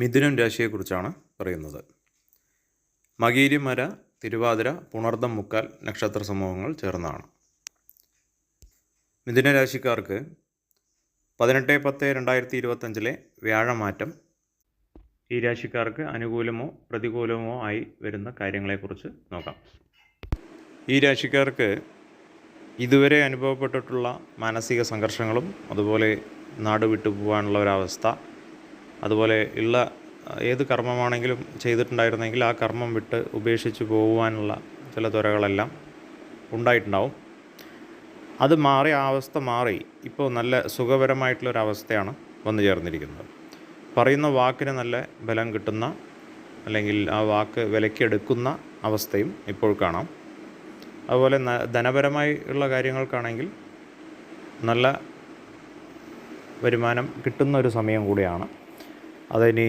മിഥുനം രാശിയെക്കുറിച്ചാണ് പറയുന്നത്. മകീരിമര തിരുവാതിര പുണർദം മുക്കാൽ നക്ഷത്ര സമൂഹങ്ങൾ ചേർന്നാണ്. മിഥുന രാശിക്കാർക്ക് പതിനെട്ട് പത്ത് രണ്ടായിരത്തി ഇരുപത്തഞ്ചിലെ വ്യാഴമാറ്റം ഈ രാശിക്കാർക്ക് അനുകൂലമോ പ്രതികൂലമോ ആയി വരുന്ന കാര്യങ്ങളെക്കുറിച്ച് നോക്കാം. ഈ രാശിക്കാർക്ക് ഇതുവരെ അനുഭവപ്പെട്ടിട്ടുള്ള മാനസിക സംഘർഷങ്ങളും അതുപോലെ നാട് വിട്ടുപോകാനുള്ള ഒരവസ്ഥ അതുപോലെ ഉള്ള ഏത് കർമ്മമാണെങ്കിലും ചെയ്തിട്ടുണ്ടായിരുന്നെങ്കിൽ ആ കർമ്മം വിട്ട് ഉപേക്ഷിച്ച് പോകുവാനുള്ള ചില ത്വരകളെല്ലാം ഉണ്ടായിട്ടുണ്ടാവും. അത് മാറി ആ അവസ്ഥ മാറി. ഇപ്പോൾ നല്ല സുഖപരമായിട്ടുള്ളൊരവസ്ഥയാണ് വന്നു ചേർന്നിരിക്കുന്നത്. പറയുന്ന വാക്കിന് നല്ല ബലം കിട്ടുന്ന അല്ലെങ്കിൽ ആ വാക്ക് വിലക്കെടുക്കുന്ന അവസ്ഥയും ഇപ്പോൾ കാണാം. അതുപോലെ ധനപരമായി ഉള്ള കാര്യങ്ങൾക്കാണെങ്കിൽ നല്ല വരുമാനം കിട്ടുന്ന ഒരു സമയം കൂടിയാണ് അതിനി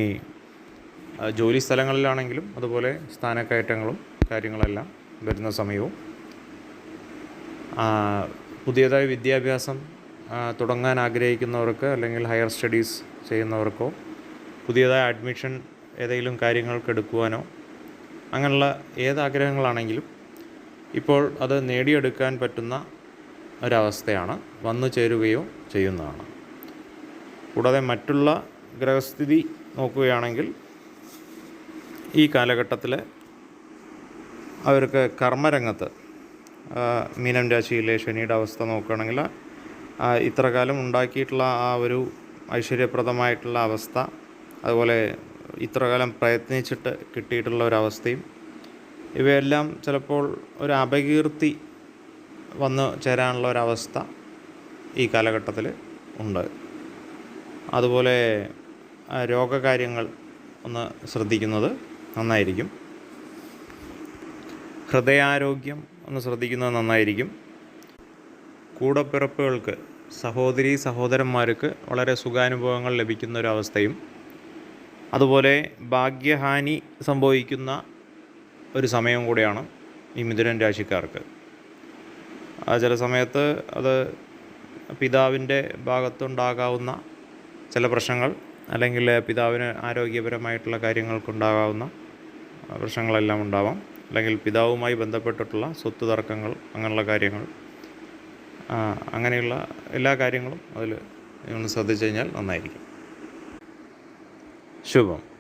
ജോലി സ്ഥലങ്ങളിലാണെങ്കിലും അതുപോലെ സ്ഥാനക്കയറ്റങ്ങളും കാര്യങ്ങളെല്ലാം വരുന്ന സമയവും. പുതിയതായ വിദ്യാഭ്യാസം തുടങ്ങാൻ ആഗ്രഹിക്കുന്നവർക്ക് അല്ലെങ്കിൽ ഹയർ സ്റ്റഡീസ് ചെയ്യുന്നവർക്കോ പുതിയതായ അഡ്മിഷൻ ഏതെങ്കിലും കാര്യങ്ങൾക്ക് എടുക്കുവാനോ അങ്ങനെയുള്ള ഏത് ആഗ്രഹങ്ങളാണെങ്കിലും ഇപ്പോൾ അത് നേടിയെടുക്കാൻ പറ്റുന്ന ഒരവസ്ഥയാണ് വന്നു ചേരുകയോ ചെയ്യുന്നതാണ്. കൂടാതെ മറ്റുള്ള ഗ്രഹസ്ഥിതി നോക്കുകയാണെങ്കിൽ ഈ കാലഘട്ടത്തിൽ അവർക്ക് കർമ്മരംഗത്ത് മീനം രാശിയിലെ ശനിയുടെ അവസ്ഥ നോക്കുകയാണെങ്കിൽ ഇത്രകാലം ഉണ്ടാക്കിയിട്ടുള്ള ആ ഒരു ഐശ്വര്യപ്രദമായിട്ടുള്ള അവസ്ഥ അതുപോലെ ഇത്രകാലം പ്രയത്നിച്ചിട്ട് കിട്ടിയിട്ടുള്ള ഒരവസ്ഥയും ഇവയെല്ലാം ചിലപ്പോൾ ഒരു അപകീർത്തി വന്ന് ചേരാനുള്ള ഒരവസ്ഥ ഈ കാലഘട്ടത്തിൽ ഉണ്ട്. അതുപോലെ രോഗകാര്യങ്ങൾ ഒന്ന് ശ്രദ്ധിക്കുന്നത് നന്നായിരിക്കും. ഹൃദയാരോഗ്യം ഒന്ന് ശ്രദ്ധിക്കുന്നത് നന്നായിരിക്കും. കൂടപ്പിറപ്പുകൾക്ക് സഹോദരി സഹോദരന്മാർക്ക് വളരെ സുഖാനുഭവങ്ങൾ ലഭിക്കുന്ന ഒരവസ്ഥയും അതുപോലെ ഭാഗ്യഹാനി സംഭവിക്കുന്ന ഒരു സമയം കൂടെയാണ് ഈ മിഥുനൻ രാശിക്കാർക്ക്. ചില സമയത്ത് അത് പിതാവിന്റെ ഭാഗത്തുണ്ടാകാവുന്ന ചില പ്രശ്നങ്ങൾ അല്ലെങ്കിൽ പിതാവിന് ആരോഗ്യപരമായിട്ടുള്ള കാര്യങ്ങൾക്കുണ്ടാകാവുന്ന പ്രശ്നങ്ങളെല്ലാം ഉണ്ടാവാം. അല്ലെങ്കിൽ പിതാവുമായി ബന്ധപ്പെട്ടിട്ടുള്ള സ്വത്ത് തർക്കങ്ങൾ അങ്ങനെയുള്ള കാര്യങ്ങൾ അങ്ങനെയുള്ള എല്ലാ കാര്യങ്ങളും അതിൽ ഒന്ന് ശ്രദ്ധിച്ചു കഴിഞ്ഞാൽ നന്നായിരിക്കും. ശുഭം.